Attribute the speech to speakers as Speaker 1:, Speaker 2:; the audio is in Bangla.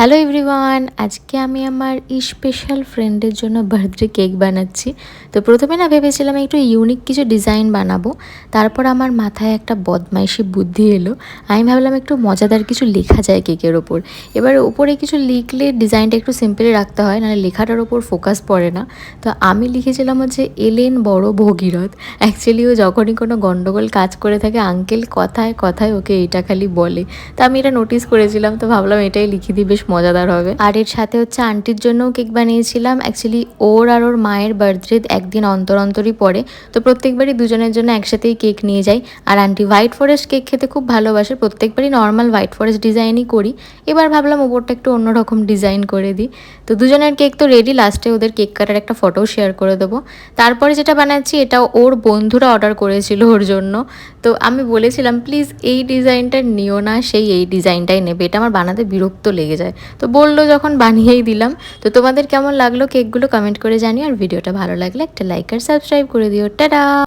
Speaker 1: হ্যালো এভরিওয়ান আজকে আমি আমার স্পেশাল ফ্রেন্ডের জন্য বার্থডে কেক বানাচ্ছি। তো প্রথমে না ভেবেছিলাম একটু ইউনিক কিছু ডিজাইন বানাবো, তারপর আমার মাথায় একটা বদমাইশি বুদ্ধি এলো। আমি ভাবলাম একটু মজাদার কিছু লেখা যায় কেকের ওপর এবার ওপরে কিছু লিখলে ডিজাইনটা একটু সিম্পলি রাখতে হয়, নাহলে লেখাটার ওপর ফোকাস পড়ে না। তো আমি লিখেছিলাম হচ্ছে, এলেন বড় ভগীরথ। অ্যাকচুয়ালি ও যখনই কোনো গন্ডগোল কাজ করে থাকে আঙ্কেল কথায় কথায় ওকে এটা খালি বলে। তো আমি এটা নোটিস করেছিলাম, তো ভাবলাম এটাই লিখে দিই, বেশ মজাদার হবে। আর এর সাথে হচ্ছে আন্টির জন্যও কেক বানিয়েছিলাম। অ্যাকচুয়ালি ওর আর ওর মায়ের বার্থডে একদিন অন্তর অন্তরই পড়ে। তো প্রত্যেকবারই দুজনের জন্য একসাথেই কেক নিয়ে যাই। আর আন্টি হোয়াইট ফরেস্ট কেক খেতে খুব ভালোবাসে। প্রত্যেকবারই নর্মাল হোয়াইট ফরেস্ট ডিজাইনই করি। এবার ভাবলাম ওপরটা একটু অন্যরকম ডিজাইন করে দিই। তো দুজনের কেক তো রেডি লাস্টে ওদের কেক কাটার একটা ফটো শেয়ার করে দেবো। তারপরে যেটা বানাচ্ছি এটা ওর বন্ধুরা অর্ডার করেছিল ওর জন্য। তো আমি বলেছিলাম প্লিজ এই ডিজাইনটা নিও না। সেই এই ডিজাইনটাই নেবে। এটা আমার বানাতে বিরক্ত লেগে যায়। তো বলল যখন বানিয়েই দিলাম। তো তোমাদের কেমন লাগল কেকগুলো কমেন্ট করে জানিও। আর ভিডিওটা ভালো লাগলে একটা লাইক আর সাবস্ক্রাইব করে দিও। টাটা!